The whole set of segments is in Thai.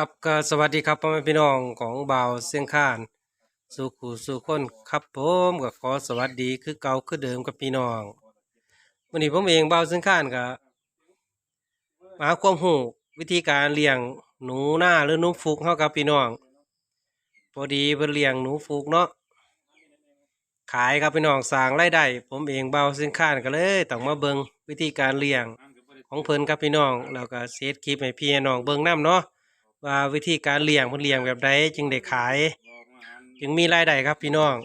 ครับก็สวัสดีครับพ่อแม่พี่น้องของบ่าวเสียงข้านสู่ขู่สู่คนครับผมก็ขอสวัสดีคือเก่าคือเดิมกับพี่น้องวันนี้ผมเองบ่าวเสียงข้านก็มาหาความรู้วิธีการเลี้ยงหนูหน้าหรือหนูฟุกเฮากับพี่น้องพอดีเพิ่นเลี้ยงหนูฟุกเนาะขายครับพี่น้องสร้างรายได้ผมเองเบาเสียงข้านก็เลยต้องมาเบิงวิธีการเลี้ยงของเพิ่นครับพี่น้องแล้วก็เซตคลิปให้พี่น้องเบิงนํเนาะ ว่าวิธีการเลี้ยงเพิ่นเลี้ยงแบบใดจึงได้ขาย จึงมีรายได้ครับพี่น้อง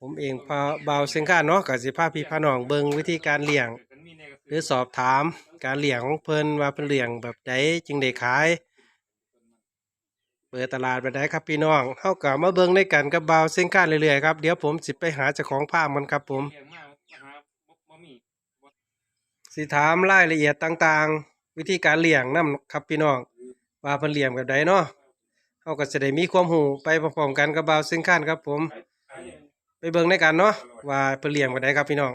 ผมเองพาเบาวเซงค้านเนาะก็สิพาพี่พาน้องเบิงวิธีการเลี้ยง หรือสอบถามการเลี้ยงของเพิ่นว่าเพิ่นเลี้ยงแบบใดจึงได้ขาย เปิดตลาดแบบใดครับพี่น้องเฮาก็มาเบิ่งในกันกับเบาวเซงค้านเรื่อยๆครับเดี๋ยวผมสิไปหาเจ้าของฟาร์มมันครับผม สิถามรายละเอียดต่างๆ วิธีการเลี้ยงนํครับพี่น้อง ว่าเพิ่นเลี้ยงแบบใดเนาะเฮาก็จะได้มีความรู้ไปพร้อมๆกันกับบ่าวซึ่งคันครับ ผม ไปเบิ่งในกันเนาะว่าเพิ่นเลี้ยงแบบใดครับพี่น้อง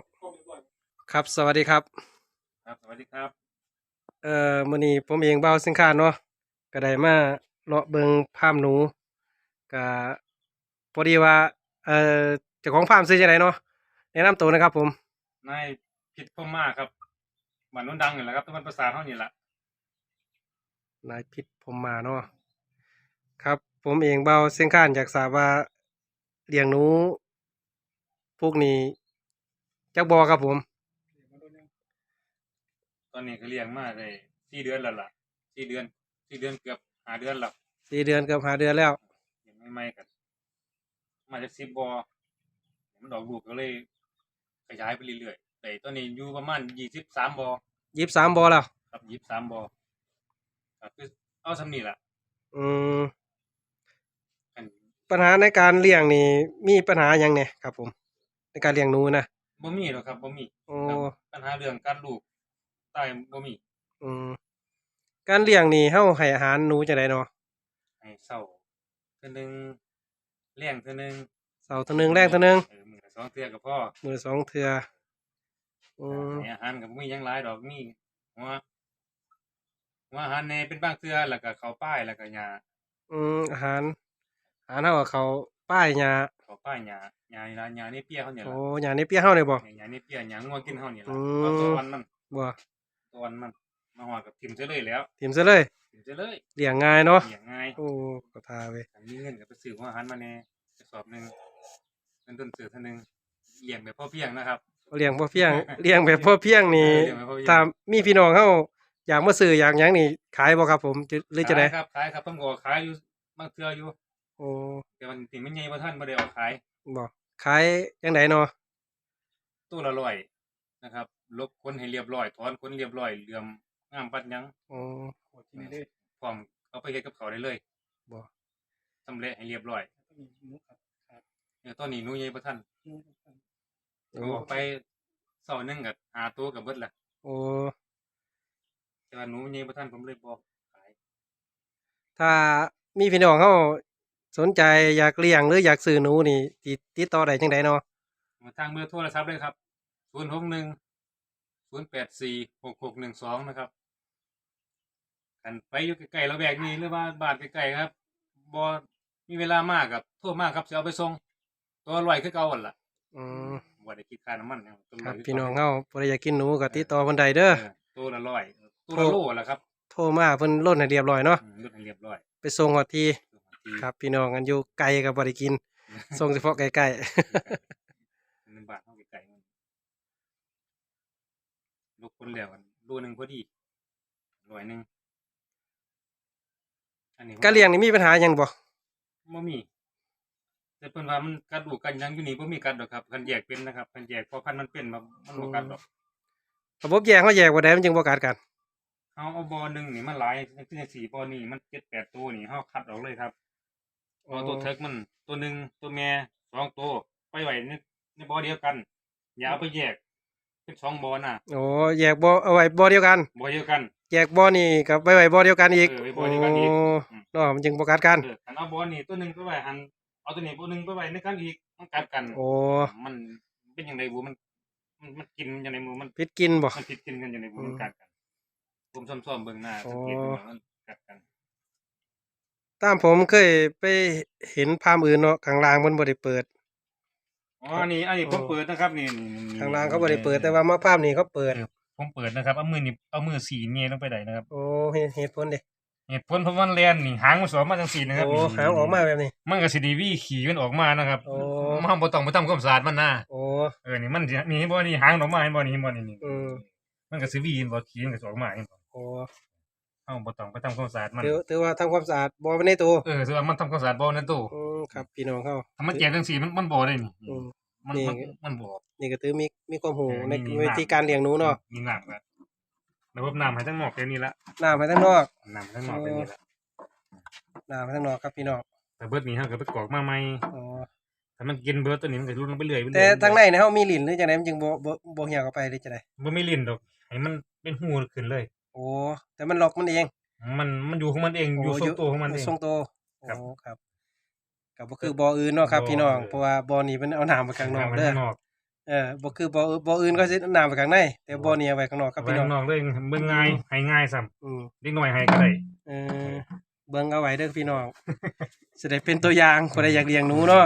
ครับ สวัสดีครับ ครับ สวัสดีครับ เอ่อมื้อนี้ผมเองบ่าวซึ่งคันเนาะก็ได้มาเลาะเบิ่งฟาร์มหนูก็พอดีว่า เอ่อเจ้าของฟาร์มซื้อจังไดเนาะแนะนำตัวนะครับ ผมนายพิษพม่าครับบ้านโน้นดังนี่แหละครับตะวันประสาทเท่านี่แหละ นายพิษผมมาเนาะครับ ผมเองเบาเส้นข้านอยากทราบว่าเลี้ยงหนู พวกนี้จักบอครับผม ตอนนี้ก็เลี้ยงมาได้สี่เดือนแล้วล่ะสี่เดือนสี่เดือนเกือบห้าเดือนแล้วสี่เดือนเกือบห้าเดือนแล้วยังไม่ไม่กันมาจากสิบบอมันดอกลูกก็เลย ขยายไปเรื่อยๆแต่ตอนนี้อยู่ประมาณยี่สิบสามบอยี่สิบสามบอแล้วครับยี่สิบสามบอ ครับคือเอาสำนี่แหละอืมอันปัญหาในการเลี้ยงนี่มีปัญหาอย่างเนี่ยครับ ผม ในการเลี้ยงหนูนะบ่มีหรอกครับบ่มีโอ้ครับปัญหาเรื่องการลูกตายบ่มีอืมการเลี้ยงนี่เฮาให้อาหารหนูจังไดเนาะให้เศร้าเทื่อหนึงเลี้ยงเทื่อหนึงเสาร์เท่านึงแรงเท่านึงเออมือละสองเทื่อกับพ่อมือสองเทื่ออืมให้อาหารกับมีหยังหลายดอกมีหัว หัวอาหารแหน่เป็นบางเทื่อแล้วก็ข้าวป้ายแล้วก็หญ้าอืมอาหารอาหารเฮากับเขาวป้ายหญ้าข้าวป้ายหญ้าหญ้านี่ล่ะหญ้านี่เปียเขาเนี่ยโอ้ล่ะหญ้าในเปียเฮาเลยบ่ หญ้านี่เปียหญ้างัวกินเฮานี่ล่ะอืม เอาตัวอ่อนมันบ่ตัวอ่อนมันมาหอดกับทิ่มซะเลยแล้วถิ่มซะเลยทิ่มซะเลยเลี้ยงง่ายเนาะเลี้ยงง่าย โอ้ก็ทาเว้ยถ้ามีเงินก็ไปซื้อหัวอาหารมาแหน่กระสอบหนึงเงินต้นซื้อเท่านึงเลี้ยงแบบพอเพียงนะครับ เลี้ยงพอเพียงเลี้ยงแบบพอเพียงนี่เออเลี้ยงแบบพอเพียง ถ้ามีพี่น้องเฮา อยากมาซื้ออยากหยังนี่ขายบ่ครับผมจะหรือจะได้ขายครับขายครับผมก็ขายอยู่บางเทื่ออยู่โอ้แต่มันติมันใหญ่บ่ทันบ่ได้เอาขายบ่ขายจังไดเนาะตัวละร้อยนะครับ ลบคนให้เรียบร้อยถอนคนเรียบร้อยเหลื่อมงามปัดหยังโอ้พร้อมเอาไปเฮ็ดกับเขาวได้เลยบ่สำเร็จให้เรียบร้อยเนี่ยตอนนี้หนูใหญ่บ่ทันโอ้เอาออกไปเสาร์หนึงก็หาตัวก็เบิดละโอ้ แต่ว่าหนูใหญ่บ่ทันผมเลยบ่ขายถ้ามีพี่น้องเฮาสนใจอยากเลี้ยงหรืออยากซื้อหนูนี่ติดติดต่อได้จังไดเนาะมาทางเบอร์โทรศัพท์เลยครับ061 084 6612นะครับกันไปอยู่ใกล้ๆระแวกนี้หรือว่าบ้านใกล้ๆครับบ่มีเวลามากครับโทรมากครับสิเอาไปส่งตัวร้อยคือเก่าหั่นล่ะอืมบ่ได้คิดค่าน้ำมันนะครับตัวครับยคืพี่น้องก่เฮาบ่ได้อยากกินหนูก็ติดต่อเพิ่นได้เด้อเออตัวละร้อย ตัวละโลละครับโทรมาเพิ่นลดให้เรียบร้อยเนาะอืมลดให้เรียบร้อย ไปส่งฮอดที่ที่ครับ พี่น้องกันอยู่ไกลก็บ่ได้กินส่งเฉพาะใกล้หนึ่งบาทเท่าไก่มันลูกคนแล้วกันรูหนึ่งพอดีร้อยหนึ่งอันนี้ๆการเลี้ยงนี่มีปัญหาหยังบ่บ่มีแต่เพิ่นว่ามันกัดลูกกันหยังอยู่นี่บ่มีกัดดอกครับคันแยกเป็นนะครับคันแยกพอพันธุ์มันเป็นมันมันบ่กัดดอกระบบแยกเฮาแยกบ่ได้มันจึงบ่กัดกัน เฮาเอาบ่อหนึงนี่มันหลายจังซี่บ่อนี่มัน7 8ตัวนี่เฮาคัดออกเลยครับเอาตัวเทิกมันตัวหนึงตัวแม่สองตัวไปไว้ในในบ่อเดียวกัน อย่าเอาไปแยก เป็นสองบ่อน่ะโอ้แยกบ่เอาไว้บ่เดียวกันบ่อเดียวกันแยกบ่นี่กับไว้ไว้บ่เดียวกันอีกเออไว้บ่เดียวกันอีกโอืมเนาะมันจึงบ่กัดกันเออคันเอาบ่อนี่ตัวหนึงไปไว้หันเอาตัวนี้บ่หนึงไปไว้ในกันอีกมันกัดกัน โอ้มันเป็นจังไดบ่มันมันมันกินจังไดบ่มันพิษกินบ่มันผิดกินกันจังไดบ่อืมมันกัดกัน ผมซ่อมๆเบิ่งหน้าอ๋อสังเกตดูว่ามันกัดกัน ตามผมเคยไปเห็นภาพอื่นเนาะข้างล่างมันบ่ได้เปิด อ๋ออันนี้อันนี้ผมเปิดนะครับนี่นี่นี่ข้างล่างเขาบ่ได้เปิดแต่ว่ามาภาพนี้เขาเปิด ผมเปิดนะครับ เอามือนี่เอามือสีเงี้ยลงไปได้นะครับโอ้เหตุเหตุผลเด้เหตุผลเพราะมันแลนนี่หางมันสวมมาจังสีนะครับโอ้นี่หางออกมาแบบนี้ มันก็สิไดีวีขี่มันออกมานะครับโอ้มันบ่ต้องบ่ทำความสะอาดมันนะโอ้เออ นี่มันสินี่เห็นบ่นี่หางออกมาเห็นบ่นี่เห็นบ่นี่นี่อืม มันก็สิวีเห็นบ่ขี่มันก็สิออกมาเห็นบ่โอ้เฮาบ่ต้องไปทำความสะอาดมัน ถือถือว่าทำความสะอาดบ่ไปในตัวเออถือว่ามันทำความสะอาดบ่นั่นตู้อืมครับ พี่น้องเขาถ้ามันแจกจังสีมันมันบ่ได้นี่อืม มันนี่ มันมันบ่ นี่ก็ถือมีมีความรู้เออในมี วิน้ำธีการเลี้ยงหนูเนาะมีน้ำแล้วระบบน้ำให้ทั้งหมดแค่นี้ละน้ำไปทางนอกน้ำให้ทั้งหมดแค่นี้ละน้ำไปทางนอกครับพี่น้องแต่เบิดนี้เฮาก็ไปกรอกมาใหม่อ๋อถ้ามันกินเบิดตัวนี้มันก็รุดลงไปเรื่อยๆแต่ทางในเนี่ยเฮามีลิ้นหรือจังไดมันจึงบ่บ่บ่เหี่ยวเข้าไปหรือจังไดบ่มีลิ้นดอกให้มันเป็นหูขึ้นเลย โอ้แต่มันล็อกมันเองมันมันอยู่ของมันเองอยู่ทรงตัวของมันเองทรงตัวครับโอ้ครับก็บ่คือบ่ออื่นเนาะครับบ่พี่น้องเออเพราะว่าบ่อนี้มันเอาน้ำไปข้างนอกำไว้เด้อข้างนอกเออบ่คือบ่อบ่ออื่นก็สิเอาน้ำไปข้างในแต่บ่อนี้เอาไว้ข้างนอกครับไว้พี่น้องข้างนอกเลยเบิ่งง่ายให้ง่ายซ้ำอืมเด็กน้อยให้ก็ได้เออเบิ่งเอาไว้เด้อพี่น้องสิได้เป็นตัวอย่างคนใดอยากเลี้ยงหนูเนาะ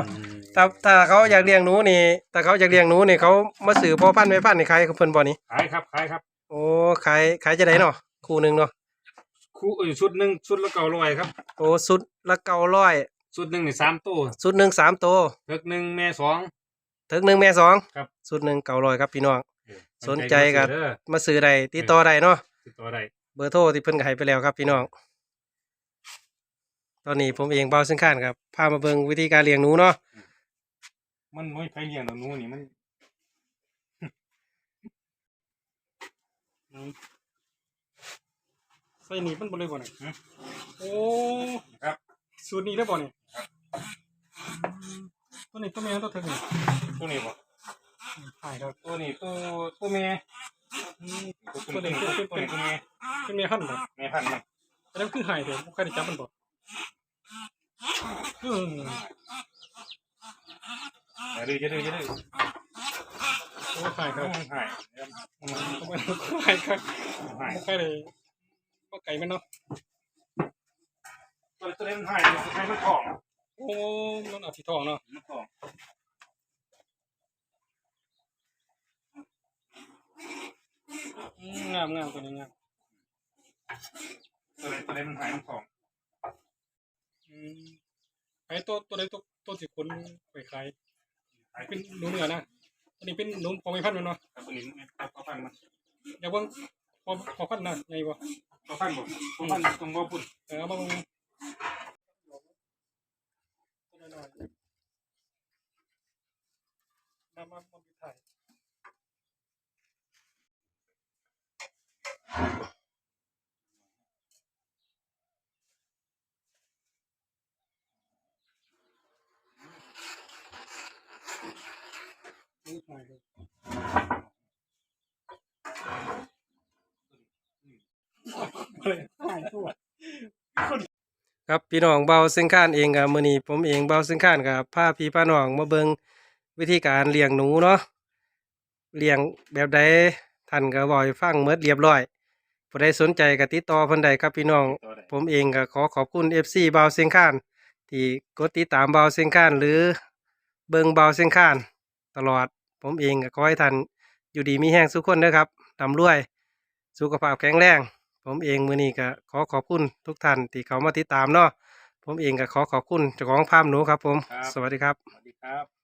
ถ้าถ้าเขาอยากเลี้ยงหนูนี่ถ้าเขาอยากเลี้ยงหนูนี่เขามาซื้อพ่อพันธุ์แม่พันธุ์นี่ขายกับเพิ่นบ่นี่ขายครับขายครับ โอ้ขายขายจะได้เนาะคู่หนึงเนาะคู่เอ้ยชุดหนึงชุดละ900ครับโอ้สุดละ900ชุดหนึงนี่3ตัวสุดหนึงสามตัวเทิกหนึงแม่สองถึงหนึ่งแม่สองครับสุดหนึ่ง900ครับพี่น้องเออสนใจก็เด้อมาซื้อได้ติดต่อได้เนาะติดต่อได้เบอร์โทรที่เพิ่นก็ให้ไปแล้วครับพี่น้องตอนนี้ผมเองเบาซึ่งข้านครับพามาเบิ่งวิธีการเลี้ยงหนูเนาะมันไม่ไปเลี้ยงดอกหนูนี่มัน ใส่นี่มันบ่เลยบ่นี่ฮะโอ้ครับสูตรนี้ได้บ่นี่ตัวนี้ตัวแม่ตัวเถิกนี่ตัวนี้บ่ใช่ครับตัวนี้ตัวตัวแม่ตัวนี้ตัวเป็นตัวนี้ตัวแม่เป็นแม่พันธุ์บ่แม่พันธุ์มันอันนั้นคือหายเด้อบ่เคยได้จับมันบ่อืม อย่าดื้ออย่าดื้ออย่าดื้อโอ้หายครับงหายนะครับหายครับหายบ่เคยได้บ่ไก่มันเนาะตัวตัวนี้มันหายตัวนี้มันของโอ้มันอาจสิทองเนาะมันของงามงามตัวนี้งามตัวนี้ตัวนี้มันหายมันของไอ้ตัวตัวใดตัวตัวสิคนไปขายหาย เป็นหนูเหนือนะอันนี้เป็นหนูพอไม่พันธุ์แมันเนาะตัวนี้เขาพันมันอย่าเบิ่งพอพอพันธุ์นะไงบ่เขาพันบ่เขาพันตรงบ่พุ่นเออเอามาเบิ่งตัวน้อยๆมามามาไปถ่ายนี่ถ่ายเลยเฮ้ยถ่ายตัว ครับพี่น้องเบาซึ่งข้านเองกับมื้อนี้ผมเองเบาซึ่งข้านกับพาพี่พาน้องมาเบิ่งวิธีการเลี้ยงหนูเนาะเลี้ยงแบบใดท่านก็บอกให้ฟังหมดเรียบร้อยผู้ใดสนใจก็ติดต่อเพิ่นได้ครับพี่น้องตัวใดผมเองก็ขอขอบคุณ FC เบาเซิงข้านที่กดติดตามเบาเซิงข้านหรือเบิงเบาเซิงข้านตลอด ผมเองก็ขอให้ท่านอยู่ดีมีแห้งสุขคนนะครับร่ำรวย สุขภาพแข็งแรง ผมเองมื้อนี้ก็ขอขอบคุณทุกท่านที่เขามาติดตามเนาะผมเองก็ขอขอบคุณเจ้าของฟาร์มหนูครับผม สวัสดีครับ สวัสดีครับ